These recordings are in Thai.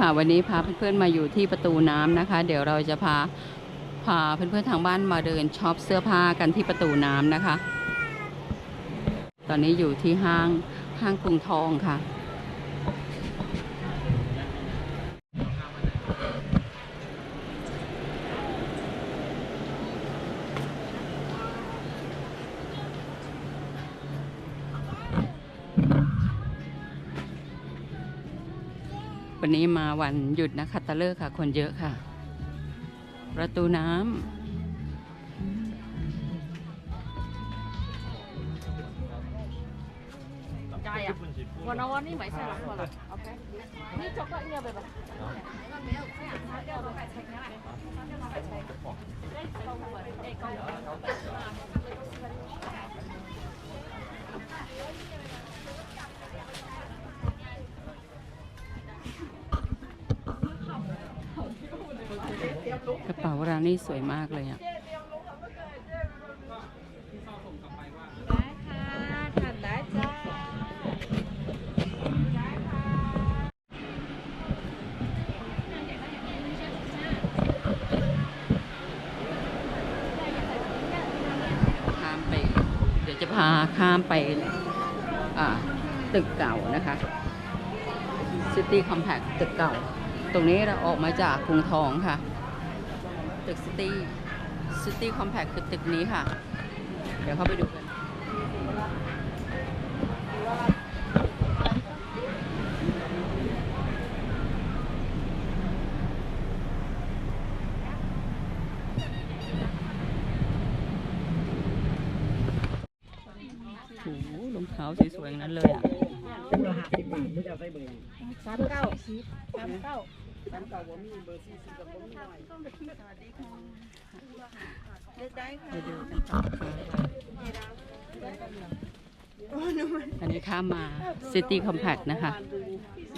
ค่ะวันนี้พาเพื่อนๆมาอยู่ที่ประตูน้ำนะคะ เดี๋ยวเราจะพาพาเพื่อนๆทางบ้านมาเดินช็อปเสื้อผ้ากันที่ประตูน้ำนะคะ ตอนนี้อยู่ที่ห้างห้างกรุงทองค่ะ วันนี้มาวันหยุดนะคะตะเลอร์ค่ะ คนเยอะค่ะ ประตูน้ำวันนวันนี้ไหมใช่หรือเปละโอเคนี่จบก็เงียบไปแบบเลยอะได้ค่ะทานได้จ้าข้ามไปเดี๋ยวจะพาข้ามไปอ่าตึกเก่านะคะ City Compact ตึกเก่า ตรงนี้เราออกมาจากกรุงทองค่ะ ตึก City City Compact คือตึกนี้ค่ะ เดี๋ยวเข้าไปดูกัน โอ้โหรองเท้าสวยๆอย่างนั้นเลยอะ คู่ละห้าสิบบาทไม่จะใส่เบอร์สามเก้าสามเก้า สามเก่าบ่มีเบอร์สี่สิบกับบ่มีหน่อยเลือกได้ค่ะไปดูกันต่อค่ะอันนี้ข้ามมาซิตี้คอมแพคนะคะ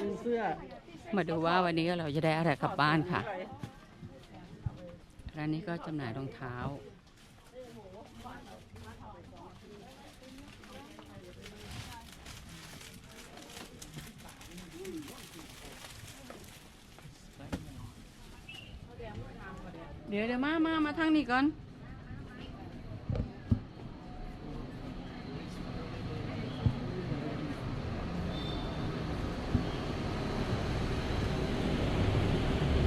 มีเสื้อมาดูว่าวันนี้เราจะได้อะไรกลับบ้านค่ะร้านนี้ก็จำหน่ายรองเท้า เดี๋ยวเดี๋ยวมามามาทางนี้ก่อน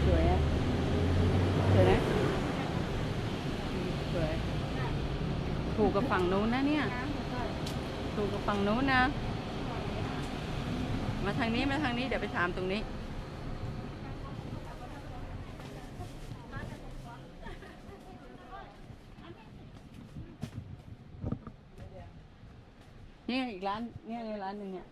สวยอะสวยนะสวยถูกกับฝั่งนู้นนะเนี่ยถูกกับฝั่งนู้นนะ มาทางนี้มาทางนี้เดี๋ยวไปถามตรงนี้ นี่ไงอีก ร้านเนี่ยในร้านหนึ่งเนี่ย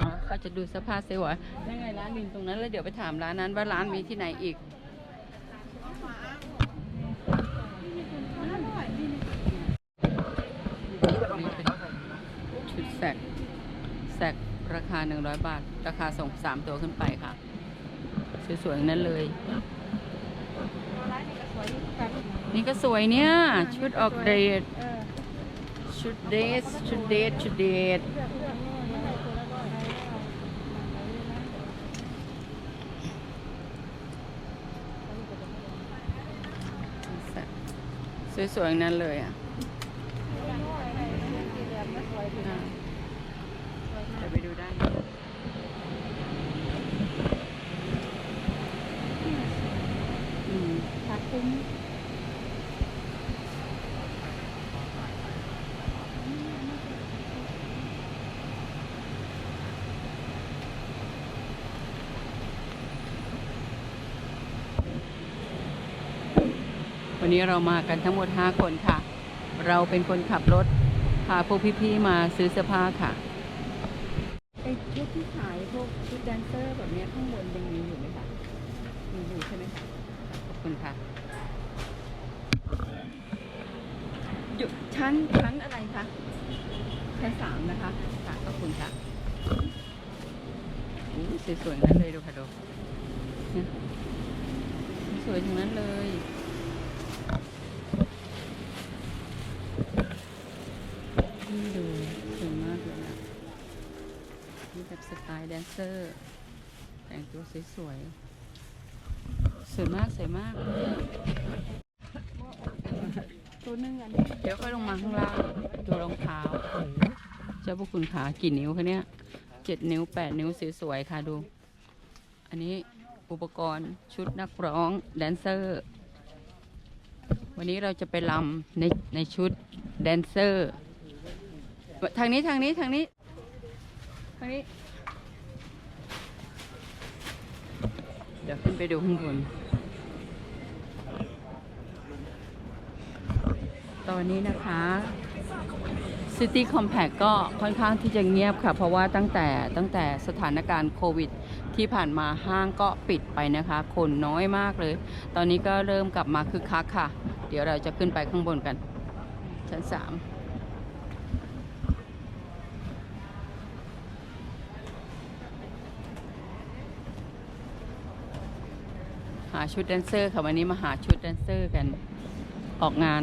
อ๋อเขาจะดูสภาพเซลล์วะนั่ไงร้านดินตรงนั้นแล้วเดี๋ยวไปถามร้านนั้นว่าร้านมีที่ไหนอีกชุดแสกแสกราคา 100 บาท ราคาส่งสามตัวขึ้นไปค่ะ สวยๆทั้งนั้นเลย นี่ก็สวยเนี่ย ชุดออกเดทชุดเดทชุดเดทชุดเดทสวยๆทั้งนั้นเลยอะอ่าเดี๋ยวไปดูได้านอืม ขาคุ้ม วันนี้เรามากันทั้งหมด 5 คนค่ะ เราเป็นคนขับรถ พาพวกพี่ๆมาซื้อเสื้อผ้าค่ะไอชุดที่ขายพวกชุดแดนเซอร์แบบเนี้ยข้างบนยังมีอยู่ไหมคะ มีอยู่ใช่ไหมคะขอบคุณค่ะอยู่ชั้นชั้นอะไรคะชั้นสามนะคะค่ะขอบคุณค่ะอู้สวยๆนั่นเลยดูค่ะดูเนี่ยสวยทั้งนั้นเลย เซอร์ แต่งตัวสวยๆสวยมากสวยมาก ตัวนึงอันนี้เดี๋ยวค่อยลงมาข้างล่างดูรองเท้าเจ้าพวกคุณขากี่นิ้วคะเนี่ยเจ็ดนิ้วแปดนิ้วสวยๆค่ะดู อันนี้อุปกรณ์ชุดนักร้องแดนเซอร์ วันนี้เราจะไปลำในในชุดแดนเซอร์ ทางนี้ทางนี้ทางนี้ ทางนี้ ดี๋ยวขึ้นไปดูข้างบน ตอนนี้นะคะ City Compact ก็ค่อนข้างที่จะเงียบค่ะ เพราะว่าตั้งแต่ตั้งแต่สถานการณ์โควิด ที่ผ่านมาห้างก็ปิดไปนะคะ คนน้อยมากเลย ตอนนี้ก็เริ่มกลับมาคึกคักค่ะ เดี๋ยวเราจะขึ้นไปข้างบนกัน ชั้นสามาชุดแดนเซอร์ค่ะวันนี้มาหาชุดแดนเซอร์กันออกงาน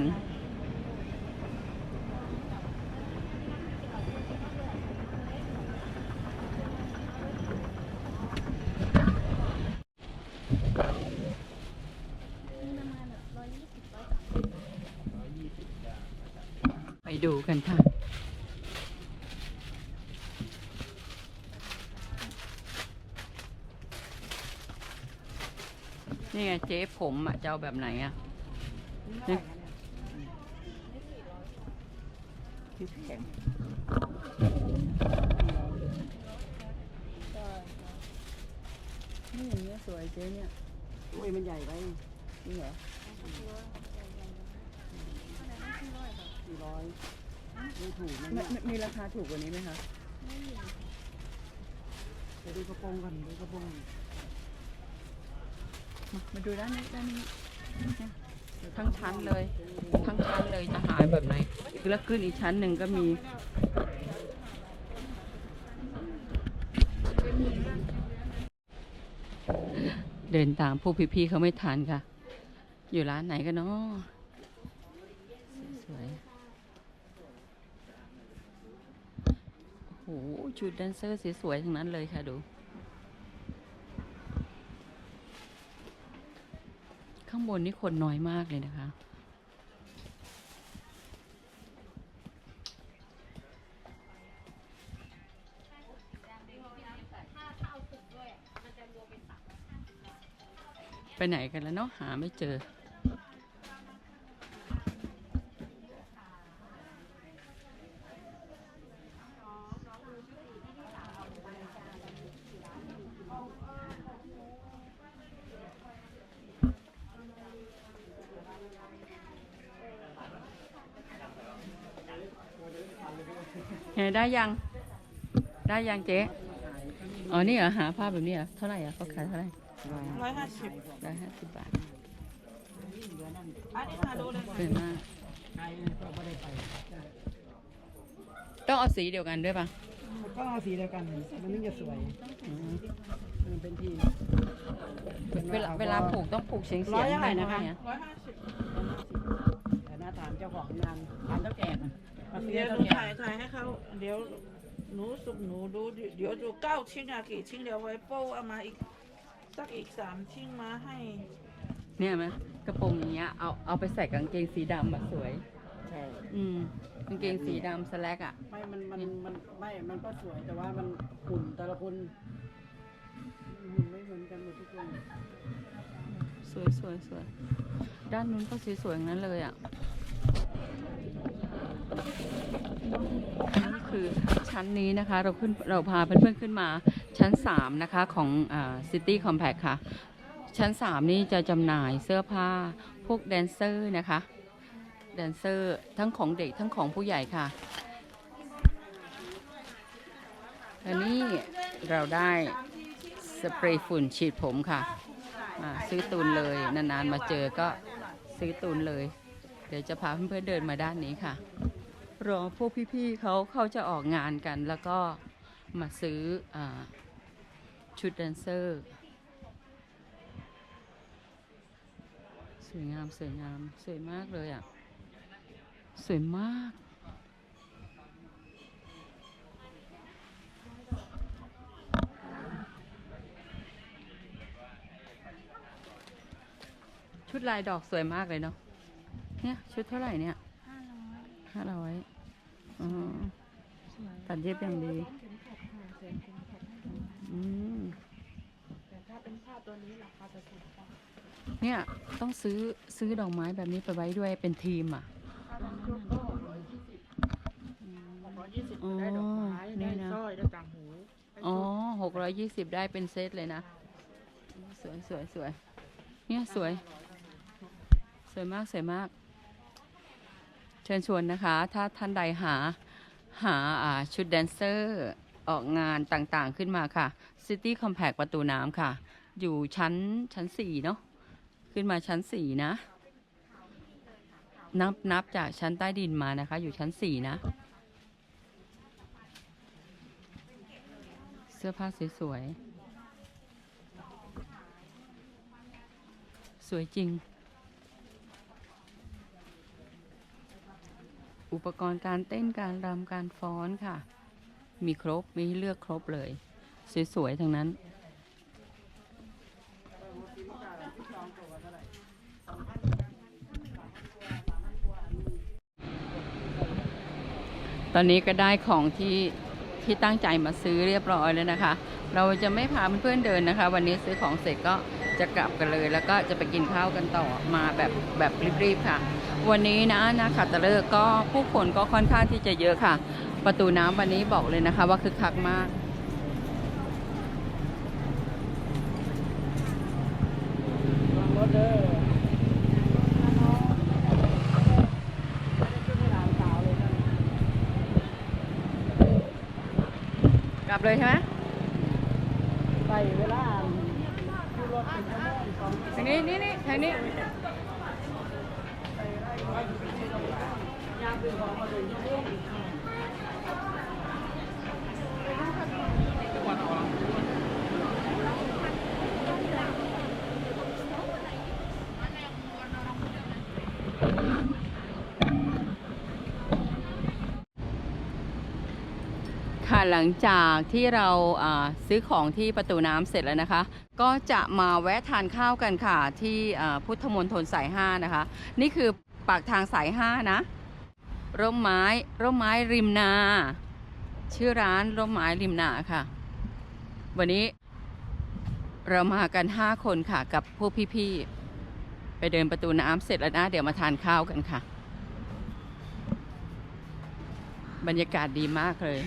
ไปดูกันค่ะ นี่ไง เจ๊ผมอะจะเอาแบบไหนอะนี่ที่แพงนี่อย่างเงี้ยสวยเจ๊เนี่ยโอ้ยมันใหญ่ไปนี่เหรอสี่ร้อยไม่ถูกนะมีเนี่ยมีราคาถูกกว่านี้ไหมคะไปดูกระโปรงกันดูกระโปรง มามาดูด้านนี้ด้านนี้เนี่ยทั้งชั้นเลย ทั้งชั้นเลยจะหายแบบไหนแล้วขึ้นอีกชั้นหนึ่งก็มี เดินตามผู้พี่ๆเขาไม่ทันค่ะ อยู่ร้านไหนกันเนาะสวยโอ้โหชุดแดนเซอร์สวยๆทั้งนั้นเลยค่ะดู ข้างบนนี่คนน้อยมากเลยนะคะ ไปไหนกันแล้วเนาะหาไม่เจอ เห็นได้ยัง ได้ยังเจ๊ อ๋อ นี่เหรอ หาผ้าแบบนี้เหรอ เท่าไหร่อะเขาขายเท่าไหร่ร้อยห้าสิบร้อยห้าสิบบาทอันนี้มาดูเลยสวยมากใครก็ไม่ได้ไปต้องเอาสีเดียวกันด้วยป่ะก็เอาสีเดียวกัน มันถึงจะสวยอืมมันเป็นทีเวลาเวลาผูกต้องผูกเฉียงเฉีร้ยองยเท่าไหร่นะคะร้อยห้าสิบแต่หน้าถามเจ้าของงานถามเจ้าแก่น่ะมาซื้อ เดี๋ยวหเจ้านูแก่ถ่ายถ่ายให้เขาเดี๋ยวหนูสุกหนูดูเดี๋ยวดูเก้าชิ้นอะกี่ชิ้นเดี๋ยวไว้โป้เอามาอีกสักอีกสามชิ้นมาให้เนี่ยไหมกระโปรงอย่างเงี้ยเอาเอาไปใส่กางเกงสีดำอะสวย ใช่อืมกางเกงสีดำสแลกอะไม่มันมันมันไม่มันก็สวยแต่ว่ามันหุ่นแต่ละคนหุ่นไม่เหมือนกันหมดทุกคนสวยสวยสวยด้านนู้นก็สวยสวยๆอย่างนั้นเลยอะ นี่คือชั้นนี้นะคะ เราขึ้นเราพาเพื่อนๆขึ้นมาชั้น 3 นะคะ ของซิตี้คอมแพคค่ะ ชั้น 3 นี่จะจำหน่ายเสื้อผ้าพวกแดนเซอร์นะคะแดนเซอร์ทั้งของเด็กทั้งของผู้ใหญ่ค่ะอันนี้เราได้สเปรย์ฝุ่นฉีดผมค่ะ ซื้อตูนเลยนานๆมาเจอก็ซื้อตูนเลย เดี๋ยวจะพาเพื่อนๆเดินมาด้านนี้ค่ะ รอพวกพี่ๆเขาเขาจะออกงานกัน แล้วก็มาซื้ออชุดแดนเซอร์ สวยงามสวยงามสวยมากเลยอะ่ะ สวยมากชุดลายดอกสวยมากเลยเนาะ เนี่ยชุดเท่าไหร่เนี่ยห้าร้อยห้าร้อย อ๋อตัดเย็บอย่างดี เข็มขัดค่ะแสนเข็มขัดให้ดูอืม แต่ถ้าเป็นผ้าตัวนี้ราคาจะถูกกว่าเนี่ยต้องซื้อซื้อดอกไม้แบบนี้ไปไว้ด้วยเป็นทีมอะ ถ้าเป็นเครื่องก็ร้อยยี่สิบร้อยยี่สิบก็ได้ดอกไม้อ๋อนี่ได้นะสร้อยได้ต่างหูได้อ๋อชุดหกร้อยยี่สิบได้เป็นเซตเลยนะ สวยสวยสวย เนี่ยสวย สวยมากสวยมาก เชิญชวนนะคะ ถ้าท่านใดหาหาาชุดแดนเซอร์ออกงานต่างๆขึ้นมาค่ะ City Compact ประตูน้ำค่ะ อยู่ชั้นชั้นสี่เนาะขึ้นมาชั้นสี่นะ นับนับจากชั้นใต้ดินมานะคะ อยู่ชั้นสี่นะ เสื้อผ้าสวยๆ สวยจริง อุปกรณ์การเต้นการรำการฟ้อนค่ะ มีครบมีให้เลือกครบเลย สวยๆทั้งนั้น ตอนนี้ก็ได้ของที่ที่ตั้งใจมาซื้อเรียบร้อยแล้วนะคะ เราจะไม่พาเพื่อนๆเดินนะคะ วันนี้ซื้อของเสร็จก็ จะกลับกันเลย แล้วก็จะไปกินข้าวกันต่อมาแบบแบบรีบๆค่ะ วันนี้นะนะขัตฤกษ์ก็ผู้คนก็ค่อนข้างที่จะเยอะค่ะ ประตูน้ำวันนี้บอกเลยนะคะ ว่าคึกคักมากกลับเลยใช่ไหมใส่เวลา ทางนี้นี่นี่ทางนี้ยาเป็นของมาถึงชั่ง ค่ะหลังจากที่เราซื้อของที่ประตูน้ำเสร็จแล้วนะคะ ก็จะมาแวะทานข้าวกันค่ะที่พุทธมณฑลสายห้านะคะ นี่คือปากทางสายห้านะ ร่มไม้ร่มไม้ริมนา ชื่อร้านร่มไม้ริมนาค่ะ วันนี้เรามากัน 5 คนค่ะกับพวกพี่ๆ ไปเดินประตูน้ำเสร็จแล้วนะ เดี๋ยวมาทานข้าวกันค่ะ บรรยากาศดีมากเลย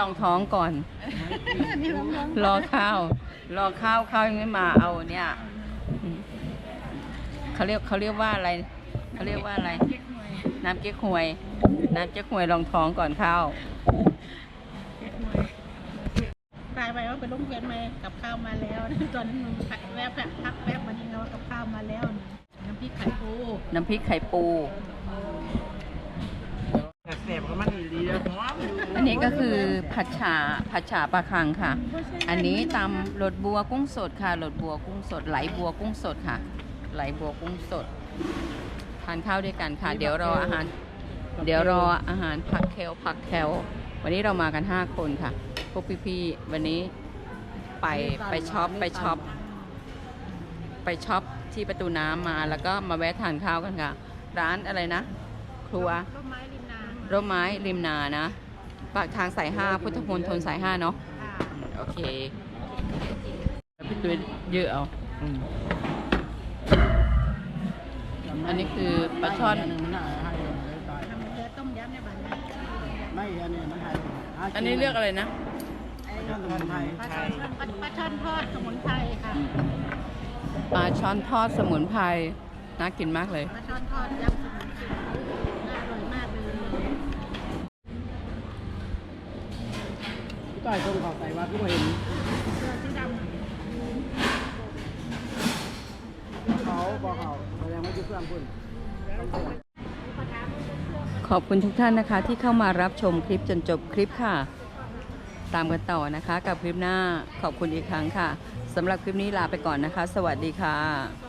ลองท้องก่อนอันนี้น้องรอข้าว รอข้าวข้าวยังไม่มาเอาเนี่ยอืมเขาเรียกเขาเรียกว่าอะไรเขาเรียกว่าอะไรเก๊กหวยน้ำเก๊กฮวย น้ำเก๊กฮวยรองท้องก่อนข้าวเก๊กหวยตายไปว่าไปโรงเรียนมากับข้าวมาแล้วตอนนั้นมึงพักแวบแบบพักแวบมันยังเอากับข้าวมาแล้ว น้ำพริกไข่ปู น้ำพริกไข่ปูแต่เสพก็มันดีแล้วหอมอยู่อั นนี้ก็คือผัดฉาผัดฉาปลาคังค่ะ อันนี้ตำรสบัวกุ้งสดค่ะรสบัวกุ้งสด ไหลบัวกุ้งสดค่ะ ไหลบัวกุ้งสดทานข้าวด้วยกันค่ะ เดี๋ยวรออาหาร เดี๋ยวรออาหารผักเคลผักแคลวันนี้เรามากัน 5 คนค่ะ พวกพี่ๆวันนี้ไปไปช็อปไปช็อปไปช็อปที่ประตูน้ำมาแล้วก็มาแวะทานข้าวกันค่ะ ร้านอะไรนะ ครัวร่มไม้ริมนาร่มไม้ริมนานะ ปากทางสายห้าพุทธมณฑลสายห้าเนาะค่ะโอเคพี่ตุ้ยเยอะเอาอืมอันนี้คือปลาช่อนมันน่าให้เลยตายทำเรือต้มยำในบ้านนะไม่อันนี้มันให้หากิอันนี้เรียกอะไรนะช่อนสมุนไพรปลาช่อนปลาช่อนทอดสมุนไพรค่ะปลาช่อนทอดสมุนไพรน่ากินมากเลยปลาช่อนทอดยำสมุน พี่ต้อยตรงขอบใส่ว่าพี่บ่เห็นเสื้อสีดำเขาบอกเขาแสดงว่าอยู่เครื่องคุณปลาท้าขอบคุณทุกท่านนะคะที่เข้ามารับชมคลิปจนจบคลิปค่ะ ตามกันต่อนะคะกับคลิปหน้าขอบคุณอีกครั้งค่ะสำหรับคลิปนี้ลาไปก่อนนะคะ สวัสดีค่ะ